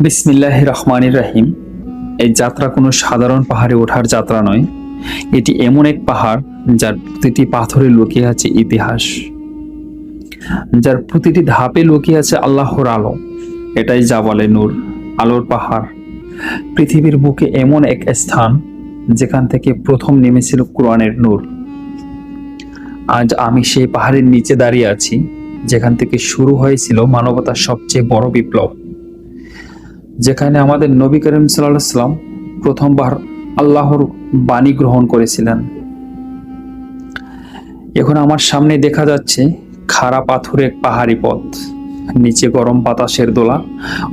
বিসমিল্লাহ রহমানির রাহিম। এই যাত্রা কোনো সাধারণ পাহাড়ে ওঠার যাত্রা নয়। এটি এমন এক পাহাড় যার প্রতিটি পাথরে লুকিয়ে আছে ইতিহাস। যার প্রতিটি ধাপে লুকিয়ে আছে আল্লাহর আলো। এটাই যা বলে নূর, আলোর পাহাড়। পৃথিবীর বুকে এমন এক স্থান যেখান থেকে প্রথম নেমেছিল কোরআনের নূর। আজ আমি সেই পাহাড়ের নিচে দাঁড়িয়ে আছি, যেখান থেকে শুরু হয়েছিল মানবতার সবচেয়ে বড় বিপ্লব। যেখানে আমাদের নবী করিম সাল্লাম প্রথমবার আল্লাহর বাণী গ্রহণ করেছিলেন। এখন আমার সামনে দেখা যাচ্ছে খাড়া পাথরের পাহাড়ি পথ, নিচে গরম বাতাসের দোলা,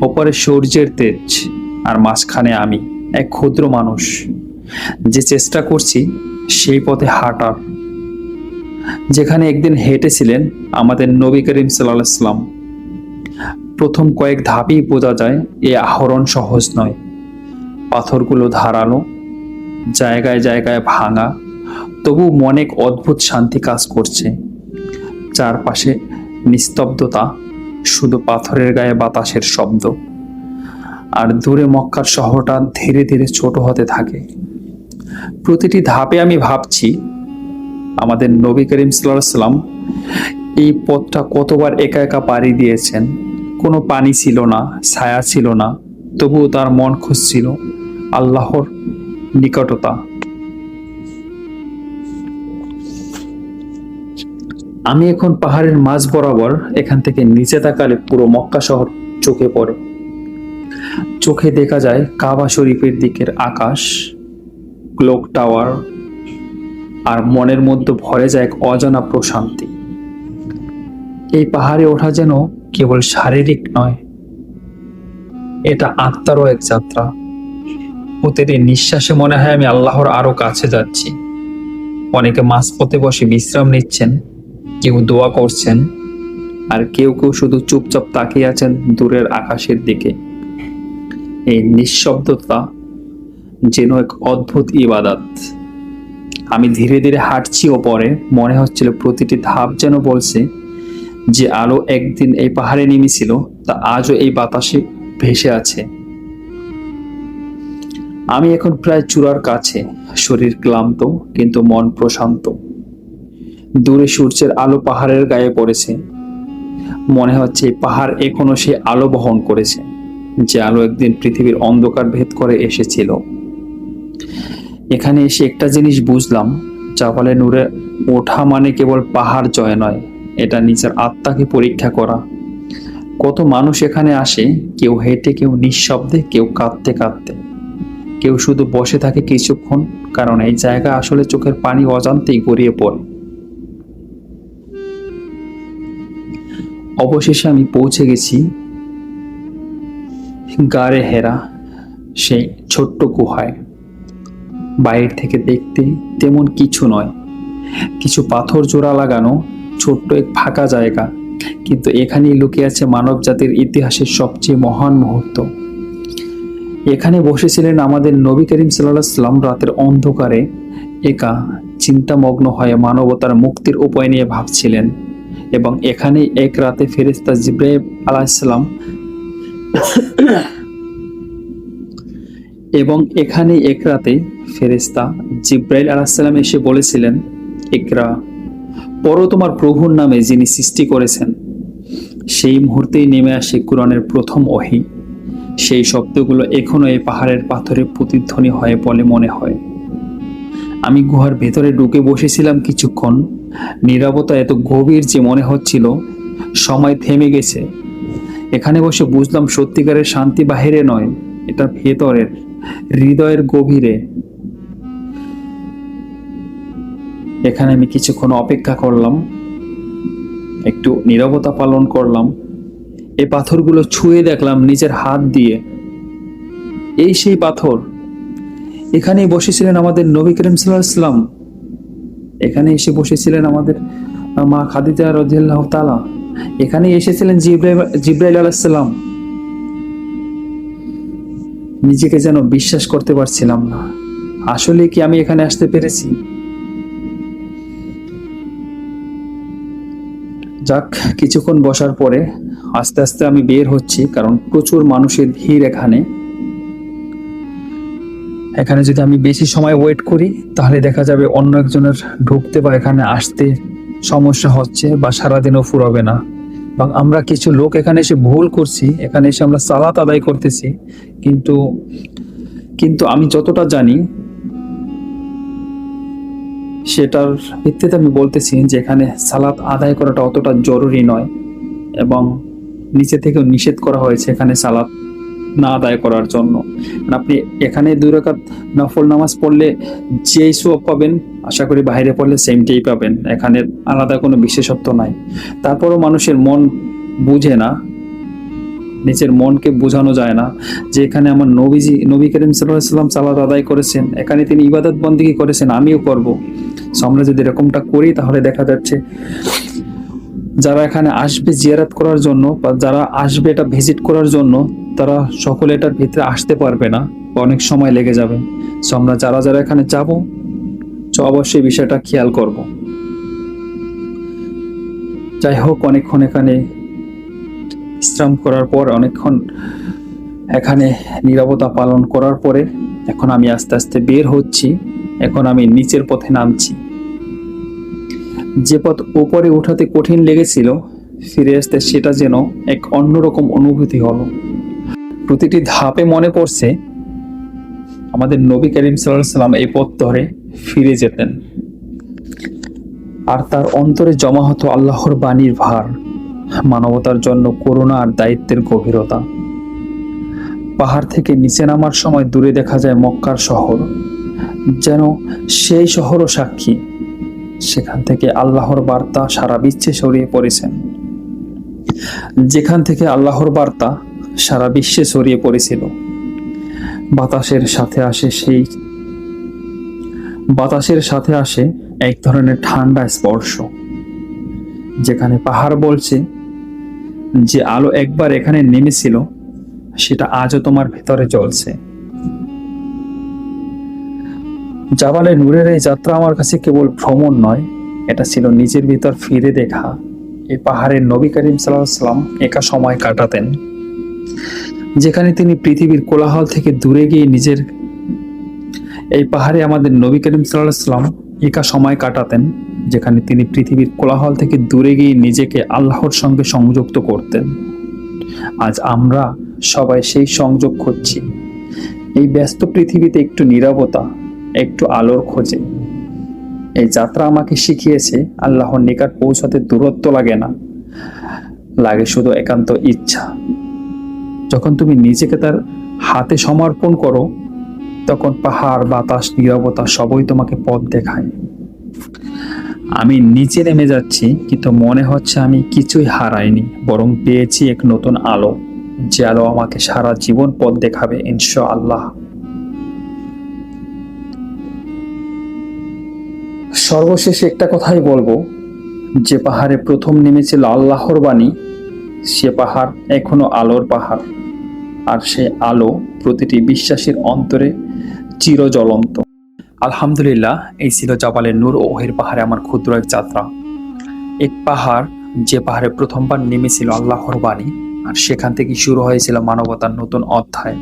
ওপরে সূর্যের তেজ, আর মাঝখানে আমি এক ক্ষুদ্র মানুষ। যে চেষ্টা করছি সেই পথে হাঁটার। যেখানে একদিন হেঁটেছিলেন আমাদের নবী করিম সাল্লাহ প্রথম কয়েক ধাপই বোঝা যায় এই আহরণ সহজ নয়। পাথরগুলো ধারালো, জায়গায় জায়গায় ভাঙা, তবু মনে অদ্ভুত শান্তি কাজ করছে। চারপাশে নিস্তব্ধতা, শুধু পাথরের গায়ে বাতাসের শব্দ। আর দূরে মক্কার শহরটা ধীরে ধীরে ছোট হতে থাকে। প্রতিটি ধাপে আমি ভাবছি, আমাদের নবী করিম সাল্লাম এই পথটা কতবার একা একা পাড়ি দিয়েছেন কোনো পানি ছিল না, ছায়া ছিল না, তবুও তার মন খুঁজছিল আল্লাহর নিকটতা। আমি এখন পাহাড়ের মাঝ বরাবর এখান থেকে নিচে তাকালে পুরো মক্কা শহর চোখে পড়ে। চোখে দেখা যায় কাবা শরীফের দিকের আকাশ, ক্লোক টাওয়ার, আর মনের মধ্যে ভরে যায় এক অজানা প্রশান্তি। এই পাহাড়ে ওঠা যেন কেবল শারীরিক নয়, এটা আত্মারও এক যাত্রা। প্রতিটি নিঃশ্বাসে মনে হয় আমি আল্লাহর আরও কাছে যাচ্ছি। অনেকে মাঝপথে বসে বিশ্রাম নিচ্ছেন, কেউ দোয়া করছেন, আর কেউ কেউ শুধু চুপচাপ তাকিয়ে আছেন দূরের আকাশের দিকে। এই নিঃশব্দতা যেন এক অদ্ভুত ইবাদাত। আমি ধীরে ধীরে হাঁটছি ওপরে, মনে হচ্ছিল প্রতিটি ধাপ যেন বলছে যে আলো একদিন এই পাহাড়ে নেমেছিল, তা আজও এই বাতাসে ভেসে আছে। আমি এখন প্রায় চূড়ার কাছে, শরীর ক্লান্ত কিন্তু মন প্রশান্ত। দূরে সূর্যের আলো পাহাড়ের গায়ে পড়েছে। মনে হচ্ছে পাহাড় এখনও সে আলো বহন করেছে, যে আলো একদিন পৃথিবীর অন্ধকার ভেদ করে এসেছিল। এখানে এসে একটা জিনিস বুঝলাম চাপালে নূরে ওঠা মানে কেবল পাহাড় জয় নয় এটা নিজের আত্মাকে পরীক্ষা করা। কত মানুষ এখানে আসে, কেউ হেঁটে, কেউ নিঃশব্দে, কেউ কাঁদতে কাঁদতে। কেউ শুধু বসে থাকে কিছুক্ষণ, কারণ এই জায়গা আসলে চোখের পানি অজান্তেই গড়িয়ে পড়ে। অবশেষে আমি পৌঁছে গেছি গাড়ে হেরা, সেই ছোট্ট গুহায়। বাইরে থেকে দেখতে তেমন কিছু নয়। কিছু পাথর জোড়া লাগানো ছোট্ট এক ফাঁকা জায়গা। কিন্তু এখানেই লুকিয়ে আছে মানব জাতির ইতিহাসের সবচেয়ে মহান মুহূর্ত। এখানে বসেছিলেন আমাদের নবী করিম সাল্লাহ সাল্লাম রাতের অন্ধকারে। একা চিন্তামগ্ন হয়ে মানবতার মুক্তির উপায় নিয়ে ভাবছিলেন এবং এখানেই এক রাতে ফেরেস্তা জিব্রাইল আলাহিসাল্লাম এবং এখানে এক রাতে ফেরেস্তা জিব্রাইল আলাহিসাল্লাম এসে বলেছিলেন একরা পর তোমার প্রভুর নামে যিনি সৃষ্টি করেছেন, সেই মুহূর্তেই নেমে আসে কোরআনের প্রথম অহি সেই শব্দগুলো এখনও এই পাহাড়ের পাথরে প্রতিধ্বনি হয় বলে মনে হয়। আমি গুহার ভেতরে ঢুকে বসেছিলাম কিছুক্ষণ। নিরাপত্তা এত গভীর যে মনে হচ্ছিল, সময় থেমে গেছে। এখানে বসে বুঝলাম সত্যিকারের শান্তি বাহিরে নয়, এটা ভেতরের, হৃদয়ের গভীরে। এখানে আমি কিছুক্ষণ অপেক্ষা করলাম, একটু নীরবতা পালন করলাম। এই পাথরগুলো ছুঁয়ে দেখলাম নিজের হাত দিয়ে। এই সেই পাথর। এখানেই বসেছিলেন আমাদের নবী করিম সাল্লাম এখানে এসে বসেছিলেন আমাদের মা খাদিজা রাজিয়াল্লাহ তালা এখানেই এসেছিলেন জিব্রাইল জিব্রাইল আলাহিসাল্লাম নিজেকে যেন বিশ্বাস করতে পারছিলাম না। আসলে কি আমি এখানে আসতে পেরেছি? যাক, কিছুক্ষণ বসার পরে আস্তে আস্তে আমি বের হচ্ছি, কারণ প্রচুর মানুষের ভিড় এখানে। এখানে যদি আমি বেশি সময় ওয়েট করি, তাহলে দেখা যাবে অন্য একজনের ঢুকতে বা এখানে আসতে সমস্যা হচ্ছে বা সারাদিনও ফুরাবে না। বা আমরা কিছু লোক এখানে এসে ভুল করছি, এখানে এসে আমরা সালাত আদায় করতেছি। কিন্তু কিন্তু আমি যতটা জানি সেটার ভিত্তিতে আমি বলতেছি যে এখানে সালাত আদায় করাটা অতটা জরুরি নয় এবং নিচে থেকেও নিষেধ করা হয়েছে এখানে সালাত না আদায় করার জন্য। আপনি এখানে দুই রাকাত নফল নামাজ পড়লে যেই সব পাবেন, আশা করি বাইরে পড়লে সেমটাই পাবেন। এখানে আলাদা কোনো বিশেষত্ব নাই। তারপরও মানুষের মন বুঝে না। নিজের মনকে বোঝানো যায় না যে এখানে আমার নবীজি, নবী করিম সাল্লাহ সাল্লাম সালাদ আদায় করেছেন। এখানে তিনি ইবাদত বন্দিগি করেছেন, আমিও করব। সো আমরা যদি এরকমটা করি, তাহলে দেখা যাচ্ছে যারা এখানে আসবে জিয়ারাত করার জন্য বা যারা আসবে এটা ভিজিট করার জন্য, তারা সকলে এটার ভিতরে আসতে পারবে না অনেক সময় লেগে যাবে। সো আমরা যারা যারা এখানে যাব অবশ্যই বিষয়টা খেয়াল করব। যাই হোক, অনেকক্ষণ এখানে বিশ্রাম করার পর, অনেকক্ষণ এখানে নিরাপত্তা পালন করার পরে, এখন আমি আস্তে আস্তে বের হচ্ছি। এখন আমি নিচের পথে নামছি। যে পথ উপরে উঠাতে কঠিন লেগেছিল, ফিরে আসতে সেটা যেন এক অন্যরকম অনুভূতি হলো। প্রতিটি ধাপে মনে পড়ছে, আমাদের নবী করিম সাল্লাম এই পথ ধরে ফিরে যেতেন। আর তার অন্তরে জমা হতো আল্লাহর বাণীর ভার, মানবতার জন্য করুণা আর দায়িত্বের গভীরতা। পাহাড় থেকে নিচে নামার সময় দূরে দেখা যায় মক্কার শহর। যেন সেই শহরও সাক্ষী। সেখান থেকে আল্লাহর বার্তা সারা বিশ্বে ছড়িয়ে পড়েছেন যেখান থেকে আল্লাহর বার্তা সারা বিশ্বে ছড়িয়ে পড়েছিল। বাতাসের সাথে আসে সেই বাতাসের সাথে আসে এক ধরনের ঠান্ডা স্পর্শ, যেখানে পাহাড় বলছে যে আলো একবার এখানে নেমেছিল, সেটা আজও তোমার ভেতরে জ্বলছে। জাবালে নূরের এই যাত্রা আমার কাছে কেবল ভ্রমণ নয়, এটা ছিল নিজের ভিতর ফিরে দেখা। এই পাহাড়ের নবী করিম সাল্লাম একা সময় কাটাতেন, যেখানে তিনি পৃথিবীর কোলাহল থেকে দূরে গিয়ে নিজের এই পাহাড়ে আমাদের নবী করিম সাল্লাম একা সময় কাটাতেন, যেখানে তিনি পৃথিবীর কোলাহল থেকে দূরে গিয়ে নিজেকে আল্লাহর সঙ্গে সংযুক্ত করতেন। আজ আমরা সবাই সেই সংযোগ খুঁজছি। এই ব্যস্ত পৃথিবীতে একটু নীরবতা একটু আলোর খোঁজে। এই যাত্রা আমাকে শিখিয়েছে, আল্লাহর নিকট পৌঁছাতে দূরত্ব লাগে না। লাগে শুধু একান্ত ইচ্ছা। যখন তুমি নিজেকে তার হাতে সমর্পণ করো, তখন পাহাড়, বাতাস, নীরবতা সবই তোমাকে পথ দেখায়। আমি নিচে নেমে যাচ্ছি, কিন্তু মনে হচ্ছে আমি কিছুই হারাইনি, বরং পেয়েছি এক নতুন আলো, যে আলো আমাকে সারা জীবন পথ দেখাবে ইনশা আল্লাহ সর্বশেষে একটা কথাই বলব, যে পাহাড়ে প্রথম নেমেছিল আল্লাহর বাণী, সে পাহাড় এখনও আলোর পাহাড়, আর সে আলো প্রতিটি বিশ্বাসীর অন্তরে চির চিরজ্বলন্ত। আলহামদুলিল্লাহ, এই ছিল জাবালের নূর ওহের পাহাড়ে আমার ক্ষুদ্র এক যাত্রা। এক পাহাড়, যে পাহাড়ে প্রথমবার নেমেছিল আল্লাহর বাণী, আর সেখান থেকে শুরু হয়েছিল মানবতার নতুন অধ্যায়।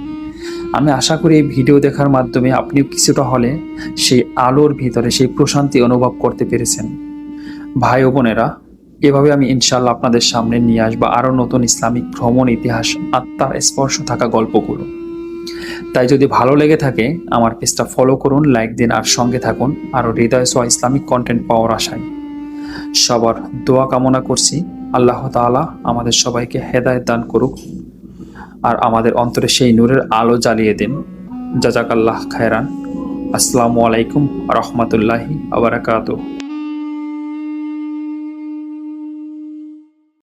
আমি আশা করি এই ভিডিও দেখার মাধ্যমে আপনিও কিছুটা হলে সেই আলোর ভিতরে সেই প্রশান্তি অনুভব করতে পেরেছেন। ভাই ও বোনেরা, এভাবে আমি ইনশাল্লাহ আপনাদের সামনে নিয়ে আসব আরও নতুন ইসলামিক ভ্রমণ, ইতিহাস, আত্মার স্পর্শ থাকা গল্পগুলো। তাই যদি ভালো লেগে থাকে, আমার পেজটা ফলো করুন লাইক দিন আর সঙ্গে থাকুন, আরও হৃদয় সোয়া ইসলামিক কন্টেন্ট পাওয়ার আশায়। সবার দোয়া কামনা করছি। আল্লাহ তাআলা আমাদের সবাইকে হেদায়ত দান করুক। আর আমাদের অন্তরে সেই নূরের আলো জ্বালিয়ে দিন। জাজাকাল্লাহ খায়রান। আসসালামু আলাইকুম রহমতুল্লাহি আবরাকাতুহ